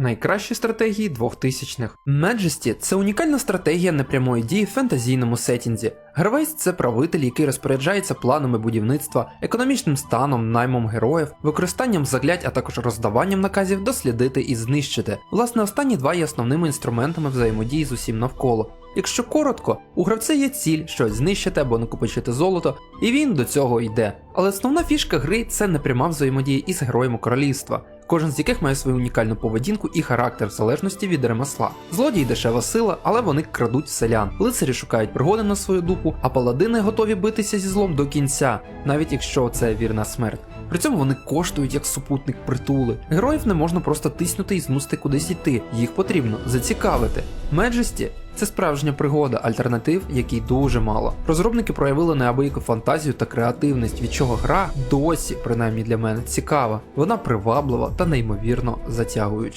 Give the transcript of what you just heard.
Найкращі стратегії 2000-х. Majesty – це унікальна стратегія непрямої дії в фентезійному сетінзі. Гравець це правитель, який розпоряджається планами будівництва, економічним станом, наймом героїв, використанням заглядь, а також роздаванням наказів дослідити і знищити. Власне, останні два є основними інструментами взаємодії з усім навколо. Якщо коротко, у гравця є ціль щось знищити або накопичити золото, і він до цього йде. Але основна фішка гри це непряма взаємодія із героями королівства, кожен з яких має свою унікальну поведінку і характер в залежності від ремесла. Злодії дешева сила, але вони крадуть селян. Лицарі шукають пригоди на свою дупу, а паладини готові битися зі злом до кінця, навіть якщо це вірна смерть. При цьому вони коштують як супутник притули. Героїв не можна просто тиснути і змусити кудись йти, їх потрібно зацікавити. Меджесті це справжня пригода, альтернатив, якій дуже мало. Розробники проявили неабияку фантазію та креативність, від чого гра досі, принаймні для мене, цікава. Вона приваблива та неймовірно затягуюча.